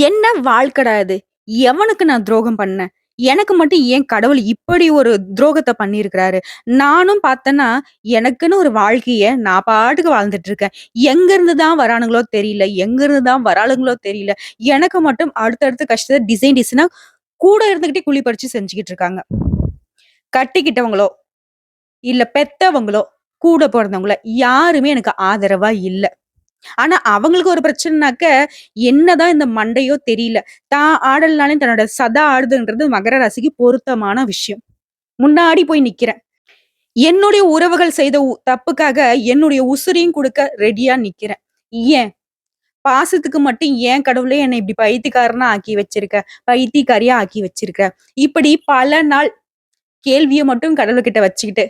என்ன வாழ்க்கடா இது? எவனுக்கு நான் துரோகம் பண்ணேன்? எனக்கு மட்டும் ஏன் கடவுள் இப்படி ஒரு துரோகத்தை பண்ணியிருக்கிறாரு? நானும் பார்த்தேன்னா, எனக்குன்னு ஒரு வாழ்க்கைய நான் பாட்டுக்கு வாழ்ந்துட்டு இருக்கேன். எங்கருந்து தான் வரானுங்களோ தெரியல. எங்கருந்து தான் வராளுங்களோ தெரியல. எனக்கு மட்டும் அடுத்தடுத்து கஷ்டத்த டிசைன் டிசைனா கூட இருந்துகிட்டே குழி பறிச்சு செஞ்சுக்கிட்டு இருக்காங்க. கட்டிக்கிட்டவங்களோ, இல்ல பெத்தவங்களோ, கூட பிறந்தவங்களோ யாருமே எனக்கு ஆதரவா இல்லை ஆனா, அவங்களுக்கு ஒரு பிரச்சனைனாக்க, என்னதான் இந்த மண்டையோ தெரியல. தான் ஆடலனாலும் தன்னோட சதா ஆடுதுன்றது மகர ராசிக்கு பொருத்தமான விஷயம். முன்னாடி போய் நிக்கிறேன். என்னுடைய உறவுகள் செய்த உ தப்புக்காக என்னுடைய உசுரையும் கொடுக்க ரெடியா நிக்கிறேன். ஏன்? பாசத்துக்கு மட்டும் ஏன் கடவுளே என்னை இப்படி பைத்தியக்காரனா ஆக்கி வச்சிருக்க? பைத்தியக்காரியா ஆக்கி வச்சிருக்க? இப்படி பல நாள் கேள்வியை மட்டும் கடவுள்கிட்ட வச்சுக்கிட்டு,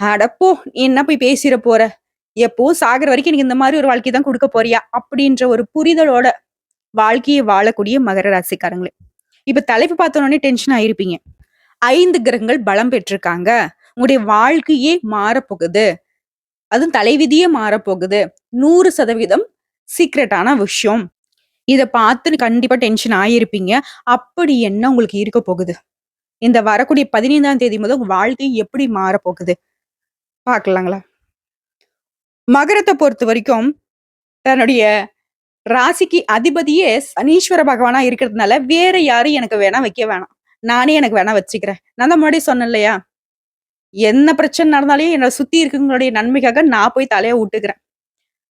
அடப்போ நீ என்ன போய் பேசிட போற? எப்போ சாகிற வரைக்கும் எனக்கு இந்த மாதிரி ஒரு வாழ்க்கை தான் குடுக்க போறியா?" அப்படின்ற ஒரு புரிதலோட வாழ்க்கைய வாழக்கூடிய மகர ராசிக்காரங்களே. இப்ப தலைப்பு பார்த்தோன்னே டென்ஷன் ஆயிருப்பீங்க. ஐந்து கிரகங்கள் பலம் பெற்றிருக்காங்க. உங்களுடைய வாழ்க்கையே மாறப்போகுது. அதுவும் தலைவிதியே மாறப்போகுது. 100% சீக்ரெட்டான விஷயம். இதை பார்த்து கண்டிப்பா டென்ஷன் ஆயிருப்பீங்க. அப்படி என்ன உங்களுக்கு இருக்க போகுது? இந்த வரக்கூடிய 15ஆம் தேதி முதல் உங்க வாழ்க்கை எப்படி மாறப்போகுது? பார்க்கலாங்களா? மகரத்தை பொறுத்த வரைக்கும் தன்னுடைய ராசிக்கு அதிபதியே சனீஸ்வர பகவானா இருக்கிறதுனால, வேற யாரும் எனக்கு வேணா வைக்க வேணாம். நானே எனக்கு வேணா வச்சுக்கிறேன். நான் தான் முன்னாடியே சொன்னேன் இல்லையா? என்ன பிரச்சனை நடந்தாலும் என்னை சுத்தி இருக்கவங்களுடைய நன்மைக்காக நான் போய் தலையை விட்டுக்கிறேன்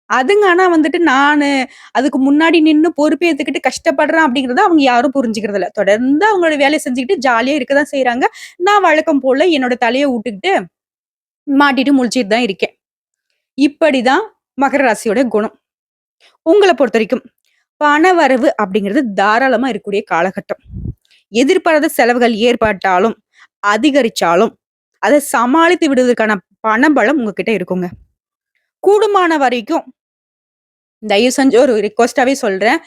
அதுங்க ஆனா வந்துட்டு நான் அதுக்கு முன்னாடி நின்னு பொறுப்பேத்துக்கிட்டு கஷ்டப்படுறேன் அப்படிங்கிறத அவங்க யாரும் புரிஞ்சுக்கிறது இல்லை தொடர்ந்து அவங்களோட வேலையை செஞ்சுக்கிட்டு ஜாலியா இருக்க தான் நான் வழக்கம் போல என்னோட தலையை விட்டுக்கிட்டு மாட்டிட்டு முழிச்சிட்டு தான் இருக்கேன். இப்படிதான் மகர ராசியோட குணம். உங்களை பொறுத்த வரைக்கும் பண பணவரவு அப்படிங்கிறது தாராளமா இருக்கக்கூடிய காலகட்டம். எதிர்பாராத செலவுகள் ஏற்பட்டாலும், அதிகரிச்சாலும், அதை சமாளித்து விடுவதற்கான பணபலம் உங்ககிட்ட இருக்குங்க. கூடுமான வரைக்கும் தயவு செஞ்சு ஒரு ரிக்வஸ்டாவே சொல்றேன்.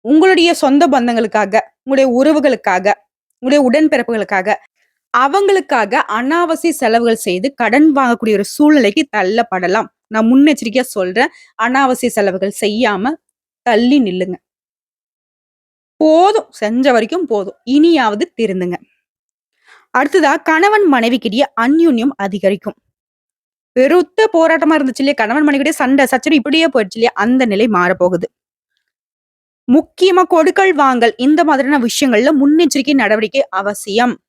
உங்களுடைய சொந்த பந்தங்களுக்காக, உங்களுடைய உறவுகளுக்காக, உங்களுடைய உடன்பிறப்புகளுக்காக, அவங்களுக்காக அனாவசிய செலவுகள் செய்து கடன் வாங்கக்கூடிய ஒரு சூழ்நிலைக்கு தள்ளப்படலாம். நான் முன்னெச்சரிக்கையா சொல்றேன். அனாவசிய செலவுகள் செய்யாம தள்ளி நில்லுங்க. போதும். செஞ்ச வரைக்கும் போதும். இனியாவது திருந்துங்க. அடுத்ததா கணவன் மனைவிக்கிடையே அந்யோன்யம் அதிகரிக்கும். பெருத்த போராட்டமா இருந்துச்சு இல்லையா? கணவன் மனைவிக்கிடையே சண்டை, சச்சரவு இப்படியே போயிடுச்சு இல்லையா? அந்த நிலை மாறப்போகுது. முக்கியமா கொடுக்கல் வாங்கல் இந்த மாதிரியான விஷயங்கள்ல முன்னெச்சரிக்கை நடவடிக்கை அவசியம்.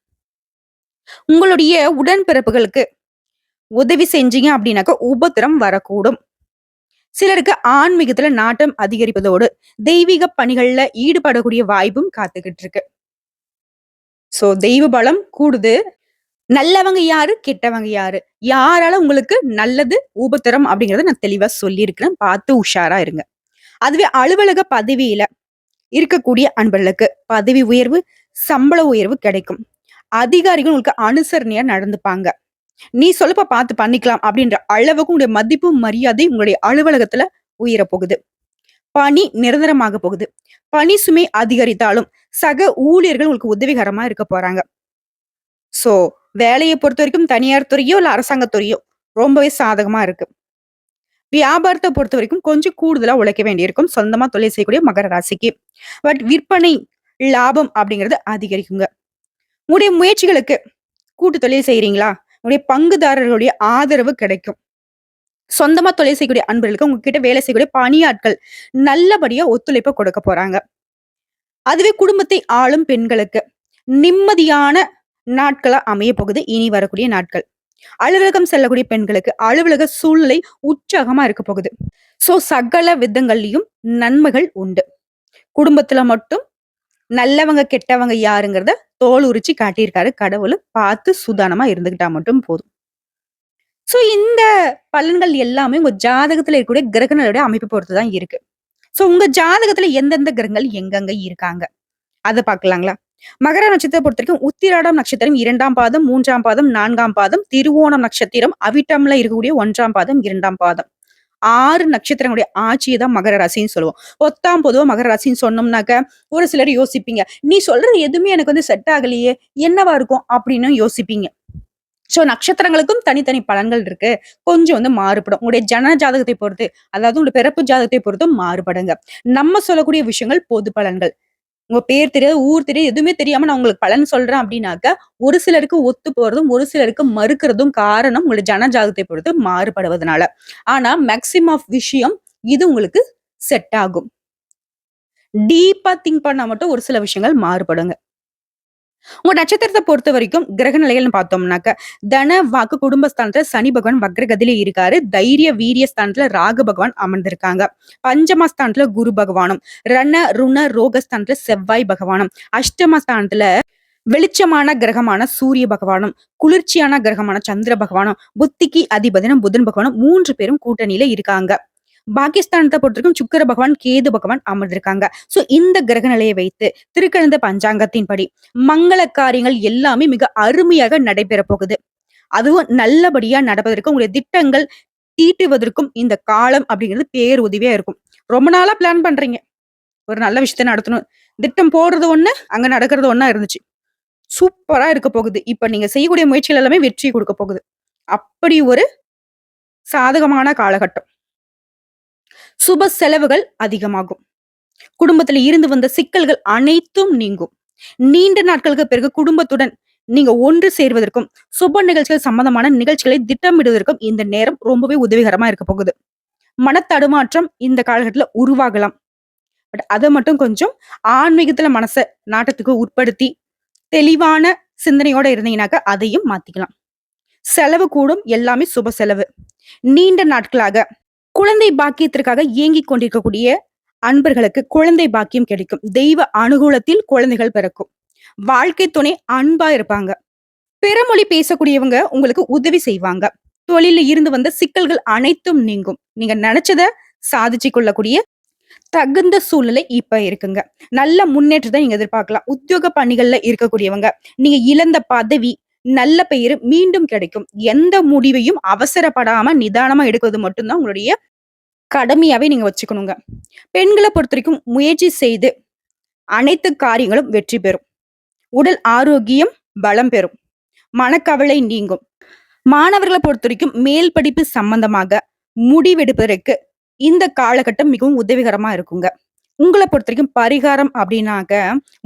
உங்களுடைய உடன்பிறப்புகளுக்கு உதவி செஞ்சீங்க அப்படின்னாக்க உபத்திரம் வரக்கூடும். சிலருக்கு ஆன்மீகத்துல நாட்டம் அதிகரிப்பதோடு, தெய்வீக பணிகள்ல ஈடுபடக்கூடிய வாய்ப்பும் காத்துக்கிட்டு இருக்கு. சோ தெய்வ பலம் கூடுது. நல்லவங்க யாரு? கெட்டவங்க யாரு? யாரால உங்களுக்கு நல்லது, உபத்திரம் அப்படிங்கறத நான் தெளிவா சொல்லியிருக்கிறேன். பார்த்து உஷாரா இருங்க. அதுவே அலுவலக பதவியில இருக்கக்கூடிய அன்பர்களுக்கு பதவி உயர்வு, சம்பள உயர்வு கிடைக்கும். அதிகாரிகள் உங்களுக்கு அனுசரணையா நடந்துப்பாங்க. நீ சொல்லப்ப பார்த்து பண்ணிக்கலாம் அப்படின்ற அளவுக்கு உங்களுடைய மதிப்பு, மரியாதை உங்களுடைய அலுவலகத்துல உயரப் போகுது. பணி நிரந்தரமாக போகுது. பணி சுமை அதிகரித்தாலும், சக ஊழியர்கள் உங்களுக்கு உதவிகரமா இருக்க போறாங்க. சோ பொறுத்த வரைக்கும் தனியார் துறையோ, இல்ல அரசாங்க துறையோ ரொம்பவே சாதகமா இருக்கு. வியாபாரத்தை பொறுத்த வரைக்கும் கொஞ்சம் கூடுதலா உழைக்க வேண்டியிருக்கும். சொந்தமா தொழில் செய்யக்கூடிய மகர ராசிக்கு. பட் விற்பனை, லாபம் அப்படிங்கிறது அதிகரிக்குங்க. உங்களுடைய முயற்சிகளுக்கு கூட்டு தொழில் செய்கிறீங்களா உங்களுடைய பங்குதாரர்களுடைய ஆதரவு கிடைக்கும். சொந்தமா தொழில் செய்யக்கூடிய அன்பர்களுக்கு உங்ககிட்ட வேலை செய்யக்கூடிய பணியாட்கள் நல்லபடியா ஒத்துழைப்பை கொடுக்க போறாங்க. அதுவே குடும்பத்தை ஆளும் பெண்களுக்கு நிம்மதியான நாட்களா அமையப் போகுது இனி வரக்கூடிய நாட்கள். அலுவலகம் செல்லக்கூடிய பெண்களுக்கு அலுவலக சூழ்நிலை உற்சாகமா இருக்க போகுது. சோ சகல விதங்கள்லயும் நன்மைகள் உண்டு. குடும்பத்துல மட்டும் நல்லவங்க, கெட்டவங்க யாருங்கிறத தோல் உரிச்சு காட்டியிருக்காரு கடவுள் பார்த்து சுதானமா இருந்துக்கிட்டா மட்டும் போதும். சோ இந்த பலன்கள் எல்லாமே உங்க ஜாதகத்துல இருக்கக்கூடிய கிரகங்களுடைய அமைப்பு பொறுத்து தான் இருக்கு. சோ உங்க ஜாதகத்துல எந்தெந்த கிரகங்கள் எங்கெங்க இருக்காங்க? அதை பார்க்கலாங்களா? மகர நட்சத்திரத்த பொறுத்தவரைக்கும் உத்திராடம் நட்சத்திரம் இரண்டாம் பாதம், மூன்றாம் பாதம், நான்காம் பாதம், திருவோணம் நட்சத்திரம், அவிட்டம்ல இருக்கக்கூடிய ஒன்றாம் பாதம், இரண்டாம் பாதம். ஆறு நட்சத்திரங்களுடைய ஆட்சியை தான் மகர ராசின்னு சொல்லுவோம். ஒத்தாம் பொதுவாக மகர ராசின்னு சொன்னோம்னாக்க, ஒரு சிலர் யோசிப்பீங்க. "நீ சொல்றது எதுவுமே எனக்கு வந்து செட் ஆகலையே! என்னவா இருக்கும்?" அப்படின்னு யோசிப்பீங்க. ஸோ நட்சத்திரங்களுக்கும் தனித்தனி பலன்கள் இருக்கு. கொஞ்சம் வந்து மாறுபடும். உங்களுடைய ஜன ஜாதகத்தை பொறுத்து, அதாவது உங்களுடைய பிறப்பு ஜாதகத்தை பொறுத்தும் மாறுபடுங்க. நம்ம சொல்லக்கூடிய விஷயங்கள் பொது பலன்கள். உங்க பேர் தெரியாது, ஊர் தெரியாது, எதுவுமே தெரியாம நான் உங்களுக்கு பலன் சொல்றேன் அப்படின்னாக்க, ஒரு சிலருக்கு ஒத்து போறதும், ஒரு சிலருக்கு மறுக்கிறதும் காரணம் உங்களோட ஜனஜாகத்தை பொறுத்து மாறுபடுவதனால. ஆனா மேக்சிமம் ஆஃப் விஷயம் இது உங்களுக்கு செட் ஆகும். டீப்பா திங்க் பண்ணா மட்டும் ஒரு சில விஷயங்கள் மாறுபடுங்க. உங்க நட்சத்திரத்தை பொறுத்த வரைக்கும் கிரக நிலைகள்னு பார்த்தோம்னாக்க, தன, வாக்கு, குடும்பஸ்தானத்துல சனி பகவான் வக்ரகதியில இருக்காரு. தைரிய, வீரிய ஸ்தானத்துல ராகு பகவான் அமர்ந்திருக்காங்க. பஞ்சமஸ்தானத்துல குரு பகவானும், ரண, ருண, ரோகஸ்தானத்துல செவ்வாய் பகவானும், அஷ்டமஸ்தானத்துல வெளிச்சமான கிரகமான சூரிய பகவானும், குளிர்ச்சியான கிரகமான சந்திர பகவானும், புத்திக்கு அதிபதியான புதன் பகவானும் மூன்று பேரும் கூட்டணியில இருக்காங்க. பாகிஸ்தானத்தை பொறுத்திருக்கும் சுக்கர பகவான், கேது பகவான் அமர்ந்திருக்காங்க. சோ இந்த கிரக நிலையை வைத்து திருக்கணித பஞ்சாங்கத்தின்படி மங்கள காரியங்கள் எல்லாமே மிக அருமையாக நடைபெறப் போகுது. அதுவும் நல்லபடியா நடப்பதற்கு உங்களுடைய திட்டங்கள் தீட்டுவதற்கும் இந்த காலம் அப்படிங்கிறது பேர் உதவியா இருக்கும். ரொம்ப நாளா பிளான் பண்றீங்க. ஒரு நல்ல விஷயத்த நடத்தணும். திட்டம் போடுறது ஒண்ணு, அங்க நடக்கிறது ஒன்னா இருந்துச்சு. சூப்பரா இருக்க போகுது. இப்ப நீங்க செய்யக்கூடிய முயற்சிகள் எல்லாமே வெற்றி கொடுக்க போகுது. அப்படி ஒரு சாதகமான காலகட்டம். சுப செலவுகள் அதிகமாகும். குடும்பத்துல இருந்து வந்த சிக்கல்கள் அனைத்தும் நீங்கும். நீண்ட நாட்களுக்கு பிறகு குடும்பத்துடன் நீங்க ஒன்று சேர்வதற்கும், சுப நிகழ்ச்சிகள் சம்பந்தமான நிகழ்ச்சிகளை திட்டமிடுவதற்கும் இந்த நேரம் ரொம்பவே உதவிகரமா இருக்க போகுது. மனத்தடுமாற்றம் இந்த காலகட்டத்துல உருவாகலாம். பட் அதை மட்டும் கொஞ்சம் ஆன்மீகத்துல மனச நாட்டத்துக்கு உட்படுத்தி, தெளிவான சிந்தனையோட இருந்தீங்கன்னாக்க அதையும் மாத்திக்கலாம். செலவு கூடும். எல்லாமே சுப செலவு. நீண்ட நாட்களாக குழந்தை பாக்கியத்திற்காக இயங்கிக் கொண்டிருக்கக்கூடிய அன்பர்களுக்கு குழந்தை பாக்கியம் கிடைக்கும். தெய்வ அனுகூலத்தில் குழந்தைகள் பிறக்கும். வாழ்க்கை துணை அன்பா இருப்பாங்க. பிறமொழி பேசக்கூடியவங்க உங்களுக்கு உதவி செய்வாங்க. தொழில இருந்து வந்த சிக்கல்கள் அனைத்தும் நீங்கும். நீங்க நினைச்சத சாதிச்சு கொள்ளக்கூடிய தகுந்த சூழ்நிலை இப்ப இருக்குங்க. நல்ல முன்னேற்றத்தை நீங்க எதிர்பார்க்கலாம். உத்தியோக பணிகள்ல இருக்கக்கூடியவங்க, நீங்க இழந்த பதவி, நல்ல பெயர் மீண்டும் கிடைக்கும். எந்த முடிவையும் அவசரப்படாம நிதானமா எடுக்கிறது மட்டும்தான் உங்களுடைய கடமையாவே நீங்க வச்சுக்கணுங்க. பெண்கள பொறுத்தவரைக்கும் முயற்சி செய்து அனைத்து காரியங்களும் வெற்றி பெறும். உடல் ஆரோக்கியம் பலம் பெறும். மனக்கவலை நீங்கும். மாணவர்கள பொறுத்தவரைக்கும் மேல் படிப்பு சம்பந்தமாக முடிவெடுப்பதற்கு இந்த காலகட்டம் மிகவும் உதவிகரமா இருக்குங்க. உங்களை பொறுத்த வரைக்கும் பரிகாரம் அப்படின்னாக்க,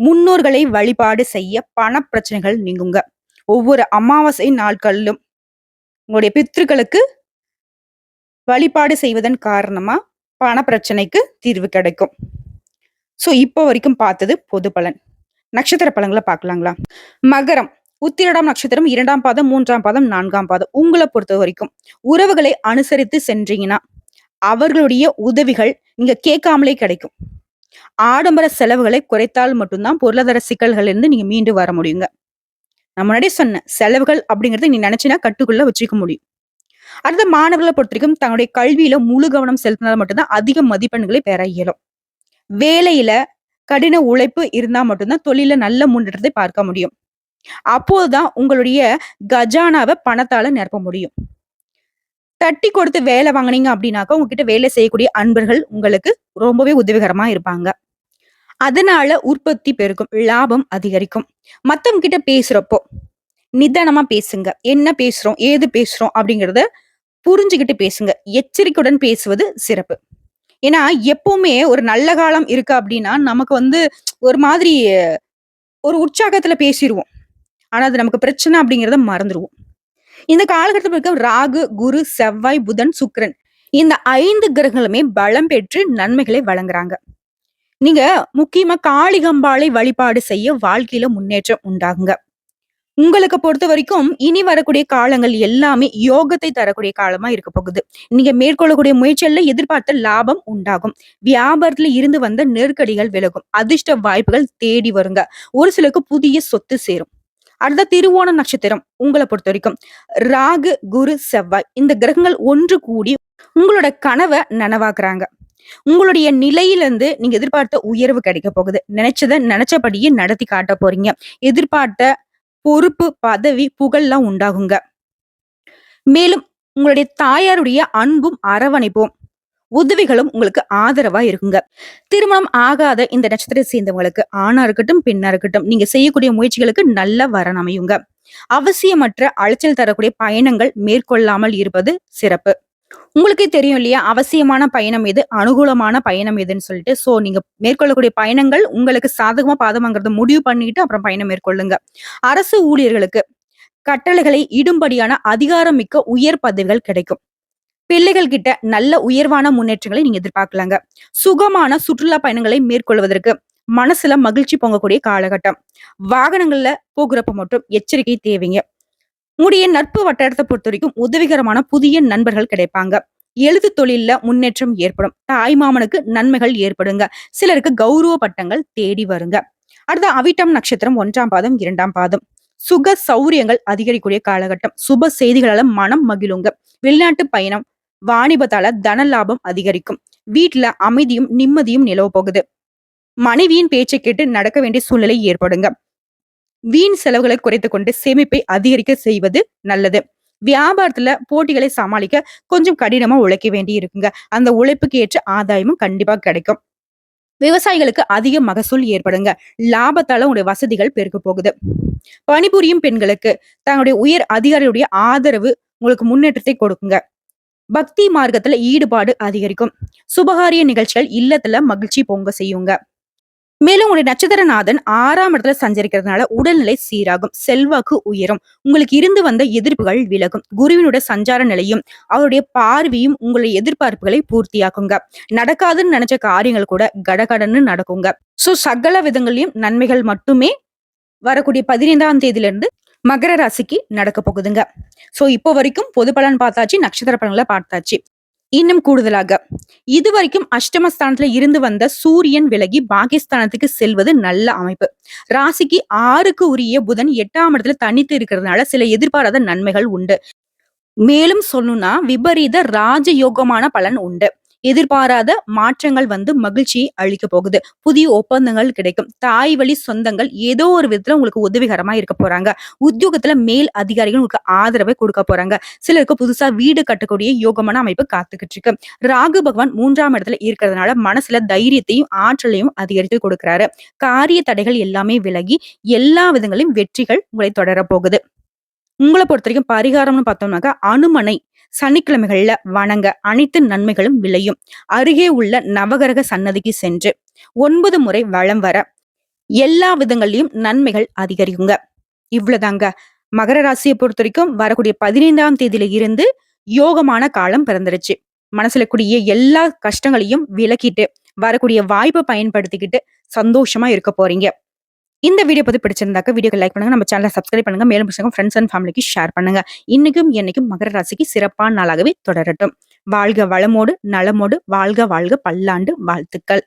முன்னோர்களை வழிபாடு செய்ய பண பிரச்சனைகள் நீங்குங்க. ஒவ்வொரு அமாவாசை நாட்களிலும் உங்களுடைய பித்ருக்களுக்கு வழிபாடு செய்வதன் காரணமா பண பிரச்சனைக்கு தீர்வு கிடைக்கும். சோ இப்போ வரைக்கும் பார்த்தது பொது பலன். நட்சத்திர பலன்களை பார்க்கலாங்களா? மகரம் உத்திரடாம் நட்சத்திரம் இரண்டாம் பாதம், மூன்றாம் பாதம், நான்காம் பாதம். உங்கள பொறுத்தவரைக்கும் உறவுகளை அனுசரித்து சென்றீங்கன்னா, அவர்களுடைய உதவிகள் நீங்க கேட்காமலே கிடைக்கும். ஆடம்பர செலவுகளை குறைத்தால் மட்டும்தான் பொருளாதார சிக்கல்கள் இருந்து நீங்க மீண்டு வர முடியுங்க. நான் முன்னாடியே சொன்னேன். செலவுகள் அப்படிங்கிறத நீ நினைச்சினா கட்டுக்குள்ள வச்சுக்க முடியும். அடுத்த மாணவர்களை பொறுத்த பொறுத்தவரைக்கும் தன்னுடைய கல்வியில முழு கவனம் செலுத்தினால் மட்டும் தான் அதிக மதிப்பெண்களை பெற இயலும். வேலையில கடின உழைப்பு இருந்தா மட்டும்தான் தொழில நல்ல முன்னேற்றத்தை பார்க்க முடியும். அப்போதுதான் உங்களுடைய கஜானாவை பணத்தால நிரப்ப முடியும். தட்டி கொடுத்து வேலை வாங்குனீங்க அப்படின்னாக்கா உங்ககிட்ட வேலை செய்யக்கூடிய அன்பர்கள் உங்களுக்கு ரொம்பவே உதவிகரமா இருப்பாங்க. அதனால உற்பத்தி பெருகும். லாபம் அதிகரிக்கும். மத்தவங்க கிட்ட பேசுறப்போ, நிதானமா பேசுங்க. என்ன பேசுறோம்? ஏது பேசுறோம்? அப்படிங்கிறத புரிஞ்சுக்கிட்டு பேசுங்க. எச்சரிக்கையுடன் பேசுவது சிறப்பு. ஏன்னா, எப்பவுமே ஒரு நல்ல காலம் இருக்கு அப்படின்னா, நமக்கு வந்து ஒரு மாதிரி ஒரு உற்சாகத்துல பேசிடுவோம் ஆனா, அது நமக்கு பிரச்சனை அப்படிங்கிறத மறந்துடுவோம் இந்த காலகட்டத்தில் இருக்க ராகு, குரு, செவ்வாய், புதன், சுக்ரன் இந்த ஐந்து கிரகங்களுமே பலம் பெற்று நன்மைகளை வழங்குறாங்க. நீங்க முக்கியமா காளிகம்பாளை வழிபாடு செய்ய வாழ்க்கையில முன்னேற்றம் உண்டாகுங்க. உங்களுக்கு பொறுத்த வரைக்கும் இனி வரக்கூடிய காலங்கள் எல்லாமே யோகத்தை தரக்கூடிய காலமா இருக்க போகுது. நீங்க மேற்கொள்ளக்கூடிய முயற்சியில எதிர்பார்த்த லாபம் உண்டாகும். வியாபாரத்துல இருந்து வந்த நெருக்கடிகள் விலகும். அதிர்ஷ்ட வாய்ப்புகள் தேடி வருங்க. ஒரு சிலருக்கு புதிய சொத்து சேரும். அடுத்த திருவோண நட்சத்திரம் உங்கள பொறுத்தவரைக்கும் ராகு, குரு, செவ்வாய் இந்த கிரகங்கள் ஒன்று கூடி உங்களோட கனவ நனவாக்குறாங்க. உங்களுடைய நிலையிலிருந்து நீங்க எதிர்பார்த்த உயர்வு கிடைக்க போகுது. நினைச்சதை நினைச்சபடியே நடத்தி காட்ட போறீங்க. எதிர்பார்த்த பொறுப்பு, பதவி, புகழ்லாம் உண்டாகுங்க. மேலும் உங்களுடைய தாயாருடைய அன்பும், அரவணைப்பும் உதவிகளும் உங்களுக்கு ஆதரவா இருக்குங்க திருமணம் ஆகாத இந்த நட்சத்திரத்தை சேர்ந்தவங்களுக்கு ஆணா இருக்கட்டும் பெண்ணா இருக்கட்டும் நீங்க செய்யக்கூடிய முயற்சிகளுக்கு நல்ல வரன் அமையுங்க அவசியமற்ற அலைச்சல் தரக்கூடிய பயணங்கள் மேற்கொள்ளாமல் இருப்பது சிறப்பு உங்களுக்கே தெரியும் இல்லையா? அவசியமான பயணம் எது? அனுகூலமான பயணம் எதுன்னு சொல்லிட்டு. சோ நீங்க மேற்கொள்ளக்கூடிய பயணங்கள் உங்களுக்கு சாதகமா பாதமாங்கிறத முடிவு பண்ணிட்டு அப்புறம் பயணம் மேற்கொள்ளுங்க. அரசு ஊழியர்களுக்கு கட்டளைகளை இடும்படியான அதிகாரம் மிக்க உயர் பதவிகள் கிடைக்கும். பிள்ளைகள் கிட்ட நல்ல உயர்வான முன்னேற்றங்களை நீங்க எதிர்பார்க்கலாங்க. சுகமான சுற்றுலா பயணங்களை மேற்கொள்வதற்கு மனசுல மகிழ்ச்சி பொங்கக்கூடிய காலகட்டம். வாகனங்கள்ல போகிறப்ப மட்டும் எச்சரிக்கை தேவைங்க. உங்களுடைய நட்பு வட்டாரத்தை பொறுத்த வரைக்கும் உதவிகரமான புதிய நண்பர்கள் கிடைப்பாங்க. எழுத்து தொழில்ல முன்னேற்றம் ஏற்படும். தாய் மாமனுக்கு நன்மைகள் ஏற்படுங்க. சிலருக்கு கௌரவ பட்டங்கள் தேடி வருங்க. அடுத்த அவிட்டம் நட்சத்திரம் ஒன்றாம் பாதம் இரண்டாம் பாதம். சுக சௌரியங்கள் அதிகரிக்கூடிய காலகட்டம். சுப செய்திகளால மனம் மகிழுங்க. வெளிநாட்டு பயணம் வாணிபத்தால தன லாபம் அதிகரிக்கும். வீட்டுல அமைதியும் நிம்மதியும் நிலவ போகுது. மனைவியின் பேச்சை கேட்டு நடக்க வேண்டிய சூழ்நிலை ஏற்படுங்க. வீண் செலவுகளை குறைத்து கொண்டு சேமிப்பை அதிகரிக்க செய்வது நல்லது. வியாபாரத்துல போட்டிகளை சமாளிக்க கொஞ்சம் கடினமா உழைக்க வேண்டி இருக்குங்க. அந்த உழைப்புக்கு ஏற்ற ஆதாயமும் கண்டிப்பா கிடைக்கும். விவசாயிகளுக்கு அதிக மகசூல் ஏற்படுங்க. லாபத்தால உங்களுடைய வசதிகள் பெருக்க போகுது. பணிபுரியும் பெண்களுக்கு தங்களுடைய உயர் அதிகாரியுடைய ஆதரவு உங்களுக்கு முன்னேற்றத்தை கொடுக்குங்க. பக்தி மார்க்கத்துல ஈடுபாடு அதிகரிக்கும். சுபகாரிய நிகழ்ச்சிகள் இல்லத்துல மகிழ்ச்சி பொங்க செய்யுங்க. மேலும் உங்களுடைய நட்சத்திரநாதன் ஆறாம் இடத்துல சஞ்சரிக்கிறதுனால உடல்நிலை சீராகும் செல்வாக்கு உயரும் உங்களுக்கு இருந்து வந்த எதிர்ப்புகள் விலகும் குருவினுடைய சஞ்சார நிலையும் அவருடைய பார்வையும் உங்களுடைய எதிர்பார்ப்புகளை பூர்த்தியாக்குங்க. நடக்காதுன்னு நினைச்ச காரியங்கள் கூட கடகடன்னு நடக்குங்க. சோ சகல விதங்களையும் நன்மைகள் மட்டுமே வரக்கூடிய பதினைந்தாம் தேதியில இருந்து மகர ராசிக்கு நடக்க போகுதுங்க. சோ இப்போ வரைக்கும் பொது பலன் பார்த்தாச்சு நட்சத்திர பலன்களை பார்த்தாச்சு. இன்னும் கூடுதலாக இதுவரைக்கும் அஷ்டமஸ்தானத்துல இருந்து வந்த சூரியன் விலகி பாகிஸ்தானத்துக்கு செல்வது நல்ல அமைப்பு. ராசிக்கு ஆறுக்கு உரிய புதன் எட்டாம் இடத்துல தனித்து இருக்கிறதுனால சில எதிர்பாராத நன்மைகள் உண்டு. மேலும் சொல்லணும்னா விபரீத ராஜயோகமான பலன் உண்டு. எதிர்பாராத மாற்றங்கள் வந்து மகிழ்ச்சியை அளிக்க போகுது. புதிய ஒப்பந்தங்கள் கிடைக்கும். தாய் வழி சொந்தங்கள் ஏதோ ஒரு விதத்துல உங்களுக்கு உதவிகரமா இருக்க போறாங்க. உத்தியோகத்துல மேல் அதிகாரிகள் உங்களுக்கு ஆதரவை கொடுக்க போறாங்க. சிலருக்கு புதுசா வீடு கட்டக்கூடிய யோகமான அமைப்பு காத்துக்கிட்டு இருக்கு. ராகு பகவான் மூன்றாம் இடத்துல இருக்கிறதுனால மனசுல தைரியத்தையும் ஆற்றலையும் அதிகரித்து கொடுக்கிறாரு. காரிய தடைகள் எல்லாமே விலகி எல்லா விதங்களையும் வெற்றிகள் உங்களை தொடர போகுது. உங்களை பொறுத்த வரைக்கும் பரிகாரம்னு பார்த்தோம்னாக்கா அனுமனை சனிக்கிழமைகள்ல வணங்க அனைத்து நன்மைகளும் விளையும். அருகே உள்ள நவகரக சன்னதிக்கு சென்று ஒன்பது முறை வளம் வர எல்லா விதங்கள்லயும் நன்மைகள் அதிகரிக்குங்க. இவ்வளவுதாங்க. மகர ராசியை பொறுத்த வரைக்கும் வரக்கூடிய பதினைந்தாம் தேதியில இருந்து யோகமான காலம் பிறந்துருச்சு. மனசுல கூடிய எல்லா கஷ்டங்களையும் விலக்கிட்டு வரக்கூடிய வாய்ப்பை பயன்படுத்திக்கிட்டு சந்தோஷமா இருக்க போறீங்க. இந்த வீடியோ பத்தி பிடிச்சிருந்தாக்க வீடியோக்கு லைக் பண்ணுங்க. நம்ம சேனலை சப்ஸ்கிரைப் பண்ணுங்க. மேலும் ஃப்ரெண்ட்ஸ் அண்ட் ஃபேமிலிக்கு ஷேர் பண்ணுங்க. இன்னைக்கும் என்னைக்கும் மகர ராசிக்கு சிறப்பான நாளாகவே தொடரட்டும். வாழ்க வளமோடு நலமோடு வாழ்க வாழ்க பல்லாண்டு வாழ்த்துக்கள்.